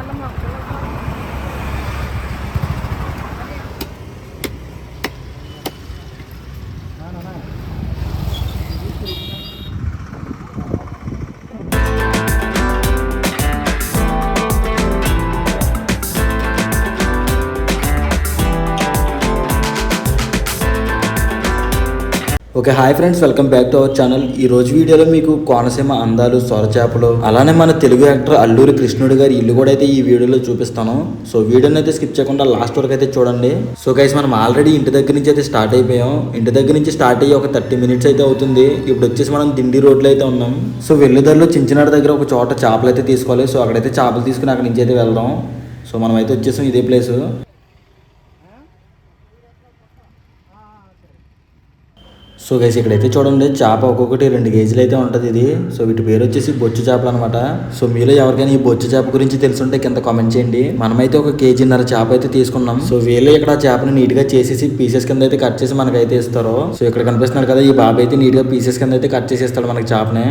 ayarlamak okay hi friends welcome back to our channel. ఈ రోజు వీడియోలో మీకు కోనసీమ అందాలు సొరచేపలు అలానే మన తెలుగు యాక్టర్ అల్లూరి కృష్ణుడు గారి ఇల్లు కూడా అయితే ఈ వీడియోలో చూపిస్తాను. సో వీడియోని అయితే స్కిప్ చేయకుండా లాస్ట్ వరకు అయితే చూడండి. సో గైస్ మనం ఆల్రెడీ ఇంటి దగ్గర నుంచి అయితే స్టార్ట్ అయిపోయాం. ఇంటి దగ్గర నుంచి స్టార్ట్ అయ్యి ఒక థర్టీ మినిట్స్ అయితే అవుతుంది. ఇప్పుడు వచ్చేసి మనం దిండి రోడ్లో అయితే ఉన్నాం. సో వెళ్ళేదారిలో చించినాడు దగ్గర ఒక చోట చేపలు అయితే తీసుకోవాలి. సో అక్కడైతే చేపలు తీసుకుని అక్కడి నుంచి అయితే వెళ్దాం. సో మనం అయితే వచ్చేసాం ఇదే ప్లేస్ సో గైస్ ఇక్కడైతే చూడండి చేప ఒక్కొక్కటి రెండు కేజీలు అయితే ఉంటుంది ఇది. సో వీటి పేరు వచ్చేసి బొచ్చు చేపలు అనమాట సో మీలో ఎవరికైనా ఈ బొచ్చు చేప గురించి తెలుసుంటే కింద కామెంట్ చేయండి. మనమైతే ఒక కేజీన్నర చేప అయితే తీసుకున్నాం. సో వీళ్ళు ఇక్కడ చేపని నీట్గా చేసేసి పీసెస్ కింద అయితే కట్ చేసి మనకైతే ఇస్తారు. సో ఇక్కడ కనిపిస్తున్నాడు కదా ఈ బాబు అయితే నీట్గా పీసెస్ కింద అయితే కట్ చేసి ఇస్తాడు మనకి చేపని.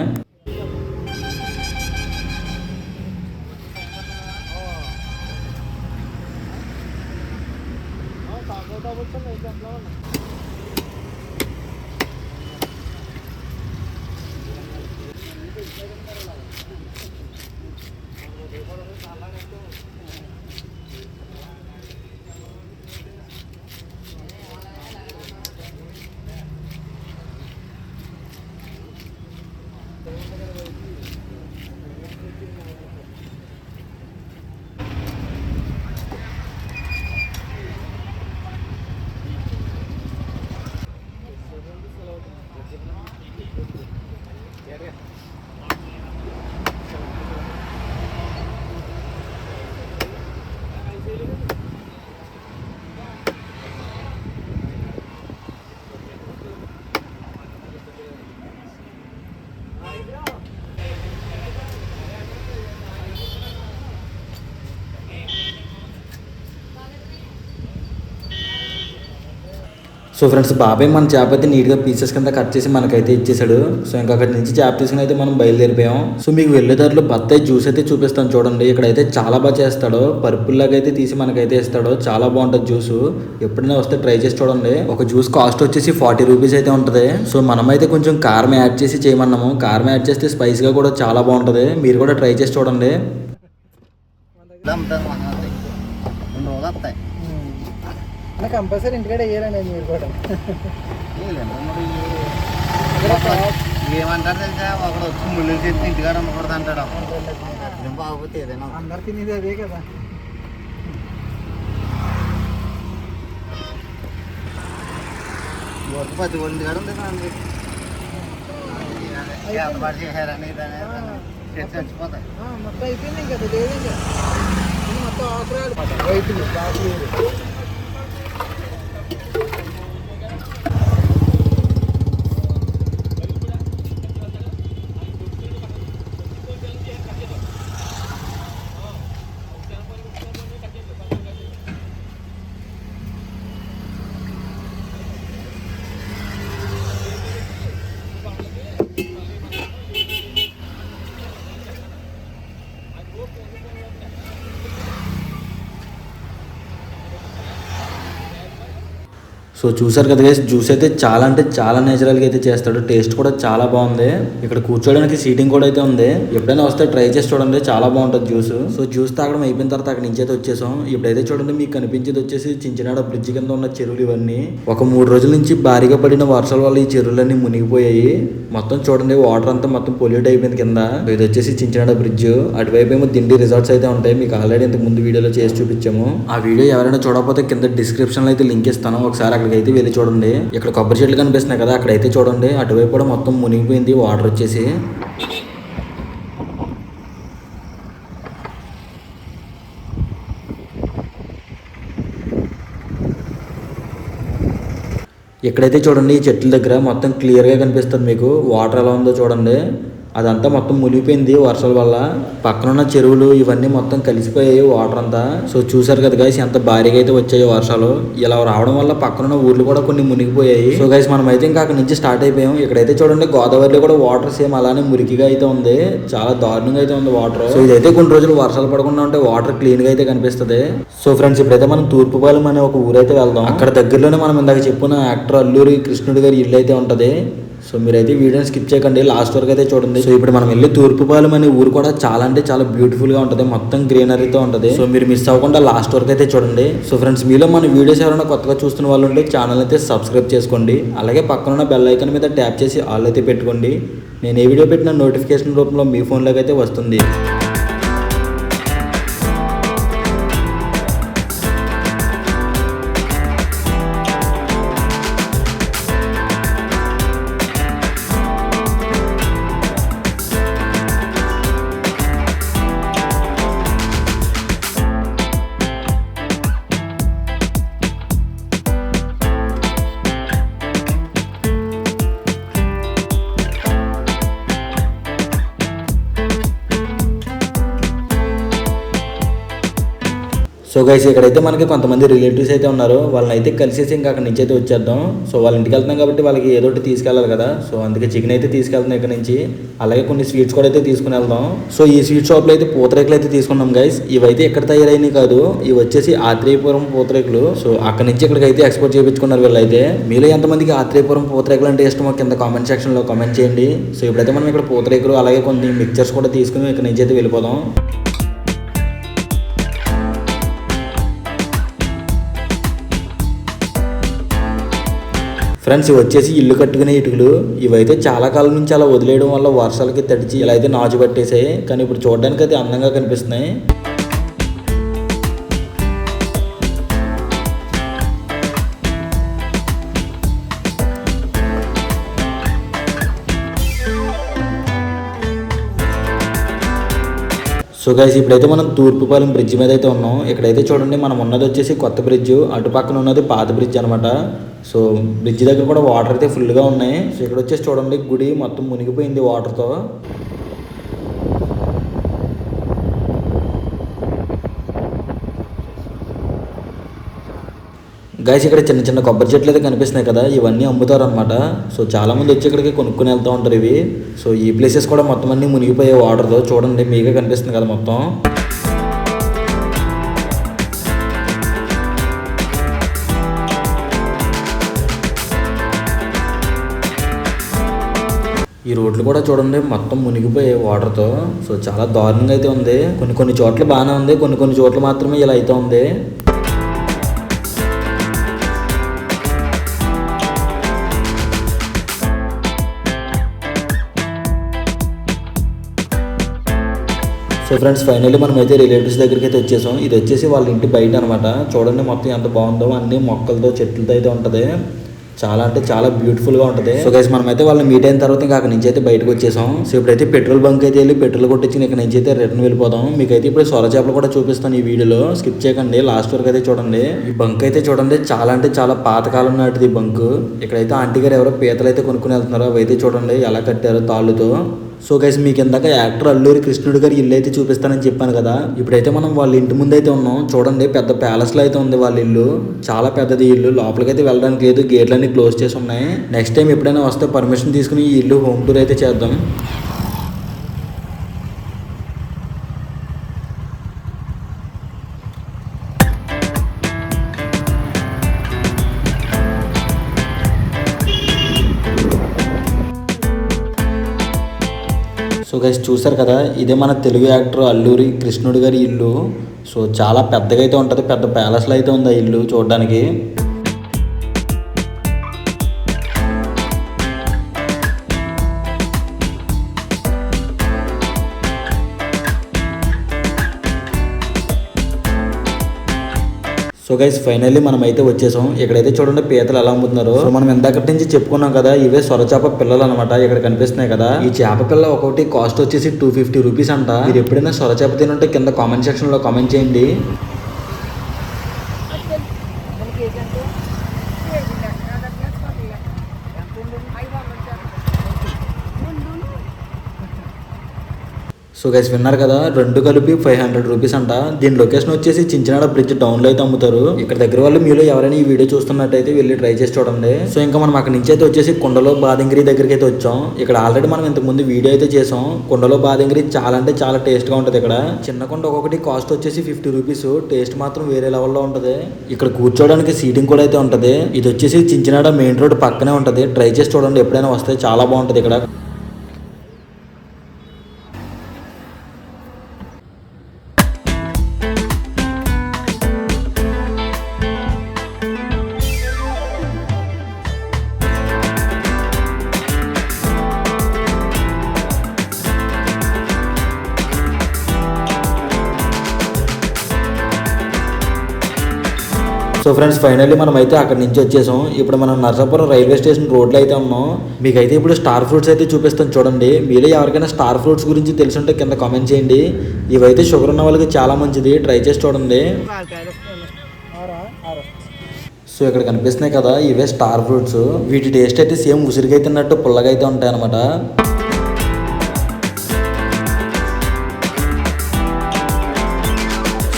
సో ఫ్రెండ్స్ బాబాయ్ మన చేప అయితే నీట్గా పీసెస్ కింద కట్ చేసి మనకైతే ఇచ్చేసాడు. సో ఇంకా అక్కడి నుంచి చేప తీసుకుని అయితే మనం బయలుదేరిపోయాం. సో మీకు వెళ్ళేదారిలో బత్తాయి జ్యూస్ అయితే చూపిస్తాను చూడండి. ఇక్కడైతే చాలా బాగా చేస్తాడు. పర్పుల్ లాగా అయితే తీసి మనకైతే ఇస్తాడు. చాలా బాగుంటుంది జ్యూస్ ఎప్పుడైనా వస్తే ట్రై చేసి చూడండి. ఒక జ్యూస్ కాస్ట్ వచ్చేసి ఫార్టీ రూపీస్ అయితే ఉంటుంది. సో మనమైతే కొంచెం కారం యాడ్ చేసి చేయమన్నాము. కారం యాడ్ చేస్తే స్పైస్గా కూడా చాలా బాగుంటుంది. మీరు కూడా ట్రై చేసి చూడండి. నాకు కంపల్సరీ ఇంటికాడ వేయాలండి మీరు కూడా. ఏమంటారు తెలుసా? ఒకడు వచ్చి ముళ్ళు చేసి ఇంటికాడ అమ్మకూడదు అంటాడు బాగోతే ఏదైనా అందరు తినేది అదే కదా. ఒక పది వాళ్ళ ఇంటికాడ ఉంది కదండి ఏర్పాటు చేశారని చచ్చిపోతాయి. మొత్తం అయిపోయింది కదా లేదు ఇంకా ఇది మొత్తం ఆకురాలు. రైతులు బాగా సో చూసారు కదా గైస్ జ్యూస్ అయితే చాలా అంటే చాలా నేచురల్గా అయితే చేస్తాడు. టేస్ట్ కూడా చాలా బాగుంది. ఇక్కడ కూర్చోడానికి సీటింగ్ కూడా అయితే ఉంది. ఎప్పుడైనా వస్తే ట్రై చేసి చూడండి చాలా బాగుంటుంది జ్యూస్ సో జ్యూస్ తాగడం అయిపోయిన తర్వాత అక్కడ నుంచి అయితే వచ్చేసాం. ఇప్పుడైతే చూడండి మీకు కనిపించేది వచ్చేసి చించినాడ బ్రిడ్జ్ కింద ఉన్న చెరువులు ఇవన్నీ. ఒక మూడు రోజుల నుంచి భారీగా పడిన వర్షాల వల్ల ఈ చెరువులన్నీ మునిగిపోయాయి. మొత్తం చూడండి వాటర్ అంతా మొత్తం పొల్యూట్ అయిపోయింది కింద. ఇది వచ్చేసి చించినాడ బ్రిడ్జ్ అటువైపు ఏమో దిండి రిసార్ట్స్ అయితే ఉంటాయి. మీకు ఆల్రెడీ ఇంతకు ముందు వీడియోలో చేసి చూపించాము. ఆ వీడియో ఎవరైనా చూడకపోతే కింద డిస్క్రిప్షన్ అయితే లింక్ ఇస్తాను. ఒకసారి అక్కడ అయితే వెళ్ళి చూడండి. ఇక్కడ కొబ్బరి చెట్లు కనిపిస్తున్నాయి కదా అక్కడైతే చూడండి. అటువైపు కూడా మొత్తం మునిగిపోయింది వాటర్ వచ్చేసి. ఇక్కడైతే చూడండి ఈ చెట్ల దగ్గర మొత్తం క్లియర్గా కనిపిస్తుంది మీకు. వాటర్ ఎలా ఉందో చూడండి. అదంతా మొత్తం మునిగిపోయింది. వర్షాల వల్ల పక్కన ఉన్న చెరువులు ఇవన్నీ మొత్తం కలిసిపోయాయి వాటర్ అంతా సో చూసారు కదా గైస్ ఎంత భారీగా అయితే వచ్చాయో వర్షాలు. ఇలా రావడం వల్ల పక్కన ఉన్న ఊర్లు కూడా కొన్ని మునిగిపోయాయి. సో గైస్ మనం అయితే ఇంకా అక్కడ నుంచి స్టార్ట్ అయిపోయాం. ఇక్కడైతే చూడండి గోదావరిలో కూడా వాటర్ సేమ్ అలానే మురికిగా అయితే ఉంది. చాలా దారుణంగా అయితే ఉంది వాటర్ సో ఇదైతే కొన్ని రోజులు వర్షాలు పడకుండా ఉంటే వాటర్ క్లీన్గా అయితే కనిపిస్తుంది. సో ఫ్రెండ్స్ ఇప్పుడైతే మనం తూర్పుపాలెం అనే ఒక ఊరైతే వెళ్దాం. అక్కడ దగ్గరలోనే మనం ఇందాక చెప్పుకున్న యాక్టర్ అల్లూరి కృష్ణుడి గారి ఇల్లు అయితే ఉంటది. సో మీరైతే వీడియోని స్కిప్ చేయకండి. లాస్ట్ వరకు అయితే చూడండి. సో ఇప్పుడు మనం వెళ్ళి తూర్పుపాలెం అనే ఊరు కూడా చాలా అంటే చాలా బ్యూటిఫుల్గా ఉంటది. మొత్తం గ్రీనరీతో ఉంటది. సో మీరు మిస్ అవ్వకుండా లాస్ట్ వరకు అయితే చూడండి. సో ఫ్రెండ్స్ మీలో మన వీడియోస్ ఎవరైనా కొత్తగా చూస్తున్న వాళ్ళు ఉంటే ఛానల్ అయితే సబ్స్క్రైబ్ చేసుకోండి. అలాగే పక్కన ఉన్న బెల్ ఐకాన్ మీద ట్యాప్ చేసి ఆల్ అయితే పెట్టుకోండి. నేను ఏ వీడియో పెట్టిన నోటిఫికేషన్ రూపంలో మీ ఫోన్లోకి అయితే వస్తుంది. సో గైస్ ఇక్కడైతే మనకి కొంతమంది రిలేటివ్స్ అయితే ఉన్నారు. వాళ్ళని అయితే కలిసేసి ఇంకా అక్కడ నుంచి అయితే వచ్చేద్దాం. సో వాళ్ళ ఇంటికి వెళ్తున్నాం కాబట్టి వాళ్ళకి ఏదో ఒకటి తీసుకెళ్ళాలి కదా. సో అందుకే చికెన్ అయితే తీసుకెళ్తున్నాం ఇక్కడ నుంచి. అలాగే కొన్ని స్వీట్స్ కూడా అయితే తీసుకుని వెళ్దాం. సో ఈ స్వీట్ షాప్లో అయితే పూతరేకులు అయితే తీసుకున్నాం గైస్ ఇవైతే ఎక్కడ తయారైనవి కాదు. ఇవి వచ్చేసి ఆత్రేయపురం పూతరేకులు. సో అక్కడ నుంచి ఇక్కడికైతే ఎక్స్పోర్ట్ చేయించుకున్నారు వీళ్ళైతే. మీలో ఎంతమందికి ఆత్రేయపురం పూతరేకులు అంటే ఇష్టమో కింద కామెంట్ సెక్షన్లో కామెంట్ చేయండి. సో ఇప్పుడైతే మనం ఇక్కడ పూతరేకులు అలాగే కొన్ని మిక్చర్స్ కూడా తీసుకుని ఇక్కడ నుంచి అయితే వెళ్ళిపోదాం. ఫ్రెండ్స్ ఇవి వచ్చేసి ఇల్లు కట్టుకునే ఇటుకలు ఇవైతే చాలా కాలం నుంచి అలా వదిలేయడం వల్ల వర్షాలకి తడిచి ఇలా అయితే నాచు పట్టేసాయి. కానీ ఇప్పుడు చూడడానికి అయితే అందంగా కనిపిస్తున్నాయి. సో గైస్ ఇప్పుడైతే మనం తూర్పుపాలెం బ్రిడ్జ్ మీద అయితే ఉన్నాం. ఇక్కడైతే చూడండి మనం ఉన్నది వచ్చేసి కొత్త బ్రిడ్జ్ అటు పక్కన ఉన్నది పాత బ్రిడ్జ్ అనమాట సో బ్రిడ్జ్ దగ్గర కూడా వాటర్ అయితే ఫుల్గా ఉన్నాయి. సో ఇక్కడ వచ్చేసి చూడండి గుడి మొత్తం మునిగిపోయింది వాటర్తో గాయస్ ఇక్కడ చిన్న చిన్న కొబ్బరి చెట్లు అయితే కనిపిస్తున్నాయి కదా ఇవన్నీ అమ్ముతారు అనమాట సో చాలా మంది వచ్చి ఇక్కడికి కొనుక్కుని వెళ్తూ ఉంటారు ఇవి. సో ఈ ప్లేసెస్ కూడా మొత్తం అన్ని మునిగిపోయే వాటర్తో చూడండి మీకే కనిపిస్తుంది కదా మొత్తం. ఈ రోడ్లు కూడా చూడండి మొత్తం మునిగిపోయే వాటర్తో సో చాలా దారుణంగా అయితే ఉంది. కొన్ని కొన్ని చోట్ల బాగానే ఉంది కొన్ని కొన్ని చోట్ల మాత్రమే ఇలా అయితే ఉంది. సో ఫ్రెండ్స్ ఫైనల్లీ మనం అయితే రిలేటివ్స్ దగ్గరికి అయితే వచ్చేసాం. ఇది వచ్చేసి వాళ్ళ ఇంటి బయట అనమాట చూడండి మొత్తం ఎంత బాగుందో అన్ని మొక్కలతో చెట్లతో అయితే ఉంటుంది. చాలా అంటే చాలా బ్యూటిఫుల్గా ఉంటుంది. సో గైస్ మనం అయితే వాళ్ళని మీట్ అయిన తర్వాత ఇంకా అక్కడ నుంచి అయితే బయటకు వచ్చేసాం. సో ఇప్పుడైతే పెట్రోల్ బంక్ అయితే వెళ్ళి పెట్రోల్ కొట్టించి ఇక్కడ నుంచి అయితే రిటర్న్ వెళ్ళిపోదాం. మీకు అయితే ఇప్పుడు సొర చేపలు కూడా చూపిస్తాను ఈ వీడియోలో స్కిప్ చేయకండి. లాస్ట్ వరకు అయితే చూడండి. ఈ బంక్ అయితే చూడండి. చాలా అంటే చాలా పాతకాలం నాటిది ఈ బంక్ ఇక్కడైతే ఆంటీ గారు ఎవరో పీతలు అయితే కొనుక్కుని వెళ్తున్నారు అవి అయితే చూడండి ఎలా కట్టారో తాళ్ళుతో. సో గైస్ మీకు ఇందాక యాక్టర్ అల్లూరి కృష్ణుడు గారి ఇల్లు అయితే చూపిస్తానని చెప్పాను కదా. ఇప్పుడైతే మనం వాళ్ళ ఇంటి ముందు అయితే ఉన్నాం. చూడండి పెద్ద ప్యాలెస్లో అయితే ఉంది వాళ్ళ ఇల్లు. చాలా పెద్దది ఇల్లు. లోపలికి అయితే వెళ్ళడానికి లేదు. గేట్లన్నీ క్లోజ్ చేసి ఉన్నాయి. నెక్స్ట్ టైం ఎప్పుడైనా వస్తే పర్మిషన్ తీసుకుని ఈ ఇల్లు హోమ్ టూర్ అయితే చేద్దాం. సో గైస్ చూసారు కదా ఇదే మన తెలుగు యాక్టర్ అల్లూరి కృష్ణుడు గారి ఇల్లు. సో చాలా పెద్దగా అయితే ఉంటుంది పెద్ద ప్యాలెస్లో అయితే ఉంది ఆ ఇల్లు చూడడానికి. సో గైస్ ఫైనల్లీ మనం అయితే వచ్చేసాం. ఇక్కడైతే చూడండి పీతలు ఎలా అమ్ముతున్నారు. సో మనం ఇందాకటి నుంచి చెప్పుకున్నాం కదా ఇవే సొరచేప పిల్లలు అనమాట ఇక్కడ కనిపిస్తున్నాయి కదా. ఈ చేప పిల్ల ఒకటి కాస్ట్ వచ్చేసి టూ ఫిఫ్టీ రూపీస్ అంట. మీరు ఎప్పుడైనా సొరచేప తినుంటే కింద కామెంట్ సెక్షన్లో కామెంట్ చేయండి. సో గైస్ విన్నారు కదా రెండు కలిపి ఫైవ్ హండ్రెడ్ రూపీస్ అంట. దీని లొకేషన్ వచ్చేసి చించినాడ బ్రిడ్జ్ డౌన్లో అయితే అమ్ముతారు. ఇక్కడ దగ్గర వాళ్ళు మీలో ఎవరైనా ఈ వీడియో చూస్తున్నట్టయితే వెళ్ళి ట్రై చేసి చూడండి. సో ఇంకా మనం అక్కడ నుంచి అయితే వచ్చేసి కుండలో బాదంగిరి దగ్గరికి అయితే వచ్చాం. ఇక్కడ ఆల్రెడీ మనం ఇంతకు ముందు వీడియో అయితే చేసాం. కుండలో బాదంగిరి చాలా అంటే చాలా టేస్ట్గా ఉంటది ఇక్కడ. చిన్న కొండ ఒక్కొక్కటి కాస్ట్ వచ్చేసి ఫిఫ్టీ రూపీస్ టేస్ట్ మాత్రం వేరే లెవెల్లో ఉంటది. ఇక్కడ కూర్చోడానికి సీటింగ్ కూడా అయితే ఉంటది. ఇది వచ్చేసి చించినాడ మెయిన్ రోడ్ పక్కనే ఉంటది. ట్రై చేసి చూడండి ఎప్పుడైనా వస్తే చాలా బాగుంటది ఇక్కడ. సో ఫ్రెండ్స్ ఫైనల్లీ మనం అయితే అక్కడి నుంచి వచ్చేసాం. ఇప్పుడు మనం నర్సాపురం రైల్వే స్టేషన్ రోడ్లో అయితే ఉన్నాం. మీకైతే ఇప్పుడు స్టార్ ఫ్రూట్స్ అయితే చూపిస్తాను చూడండి. మీలో ఎవరికైనా స్టార్ ఫ్రూట్స్ గురించి తెలుసుంటే కింద కామెంట్ చేయండి. ఇవైతే షుగర్ ఉన్న వాళ్ళకి చాలా మంచిది. ట్రై చేసి చూడండి. సో ఇక్కడ కనిపిస్తున్నాయి కదా ఇవే స్టార్ ఫ్రూట్స్. వీటి టేస్ట్ అయితే సేమ్ ఉసిరిగా తిన్నట్టు పుల్లగా అయితే ఉంటాయి అనమాట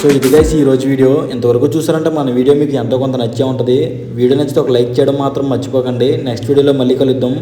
సో ఇది గైస్ ఈ రోజు వీడియో ఇంతవరకు చూసారంటే మన వీడియో మీకు ఎంతో కొంత నచ్చే ఉంటుంది. వీడియో నచ్చితే ఒక లైక్ చేయడం మాత్రం మర్చిపోకండి. నెక్స్ట్ వీడియోలో మళ్ళీ కలుద్దాం.